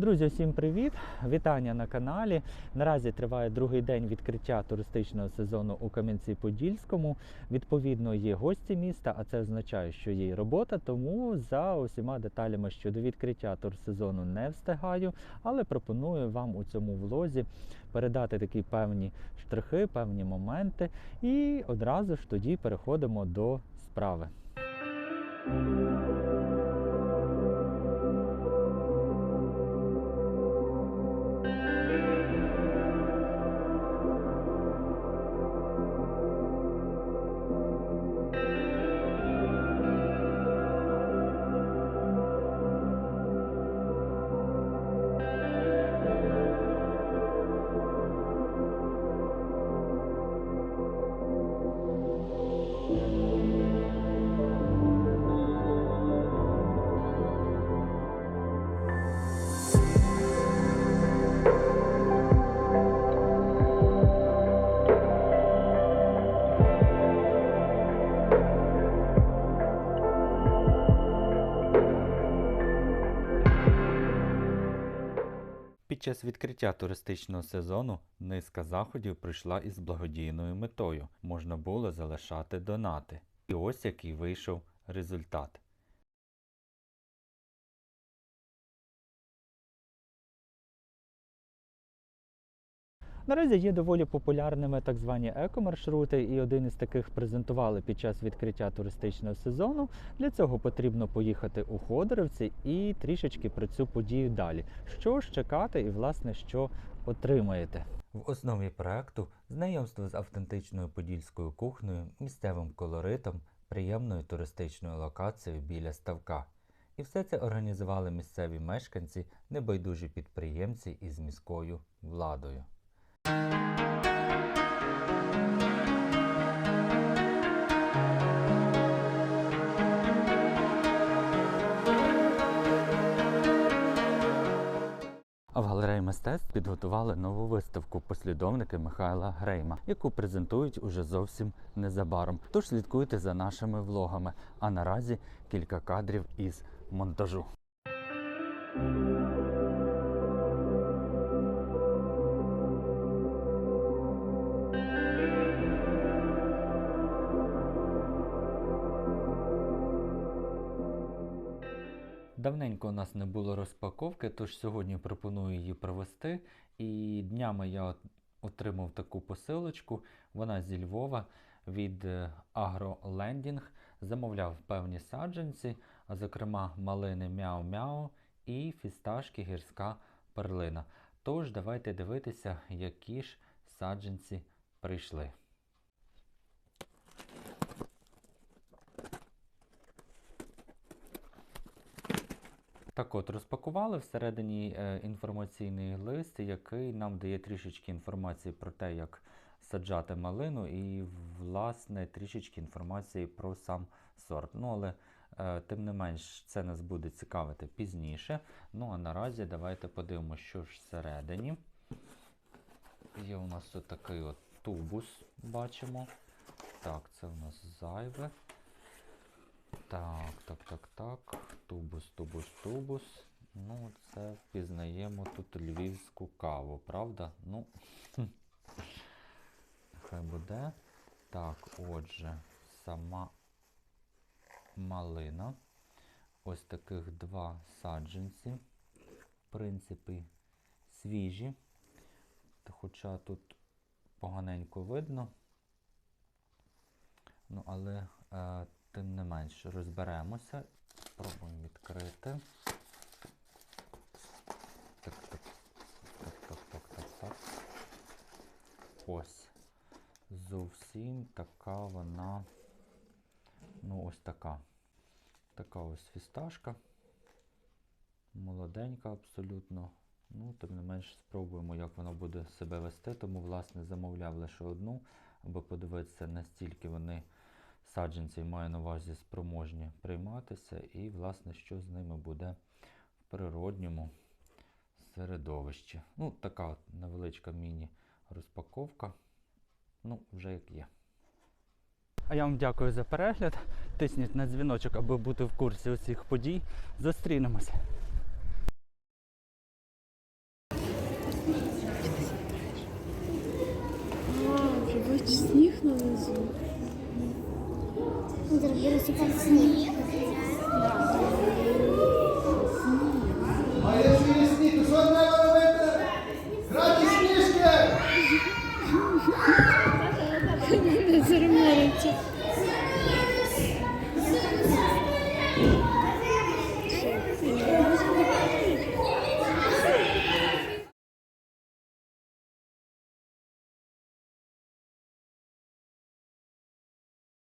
Друзі, всім привіт! Вітання на каналі. Наразі триває другий день відкриття туристичного сезону у Кам'янці-Подільському. Відповідно, є гості міста, а це означає, що є робота. Тому за усіма деталями щодо відкриття турсезону не встигаю, але пропоную вам у цьому влозі передати такі певні штрихи, певні моменти. І одразу ж тоді переходимо до справи. Під час відкриття туристичного сезону низка заходів прийшла із благодійною метою. Можна було залишати донати. І ось який вийшов результат. Наразі є доволі популярними так звані екомаршрути, і один із таких презентували під час відкриття туристичного сезону. Для цього потрібно поїхати у Ходорівці і трішечки про цю подію далі. Що ж чекати, і власне що отримаєте. В основі проекту знайомство з автентичною подільською кухнею, місцевим колоритом, приємною туристичною локацією біля ставка. І все це організували місцеві мешканці, небайдужі підприємці із міською владою. А в галереї мистецтв підготували нову виставку послідовники Михайла Грейма, яку презентують уже зовсім незабаром. Тож слідкуйте за нашими влогами. А наразі кілька кадрів із монтажу. Давненько у нас не було розпаковки, тож сьогодні пропоную її провести. І днями я отримав таку посилочку. Вона зі Львова від AgroLending. Замовляв певні саджанці, а зокрема малини мяу-мяу і фісташки гірська перлина. Тож давайте дивитися, які ж саджанці прийшли. Так от, розпакували всередині е, інформаційний лист, який нам дає трішечки інформації про те, як саджати малину, і, власне, трішечки інформації про сам сорт. Ну, але е, тим не менш, це нас буде цікавити пізніше. Ну, а наразі давайте подивимося, що ж всередині. Є у нас тут такий от тубус, бачимо. Так, це у нас зайве. Так, так, так, так. Тубус, тубус, тубус. Ну, це впізнаємо тут львівську каву, правда? Ну, хай буде. Так, отже, сама малина. Ось таких два саджанці. В принципі, свіжі. Хоча тут поганенько видно. Ну, але е, тим не менш розберемося. Спробуємо відкрити. Так, так, так, так, так, так, так. Ось. Зовсім така вона. Ну, ось така. Така ось фісташка. Молоденька абсолютно. Ну, тим не менш, спробуємо, як вона буде себе вести. Тому, власне, замовляв лише одну, аби подивитися, настільки вони Саджанці маю на увазі спроможні прийматися, і, власне, що з ними буде в природньому середовищі. Ну, така от невеличка міні-розпаковка. Ну, вже як є. А я вам дякую за перегляд. Тисніть на дзвіночок, аби бути в курсі усіх подій. Зустрінемося. Сніг на низу. зробили супер сніг. А если є сніг, то що треба робити? Грати сніжки! Не зарморюйте.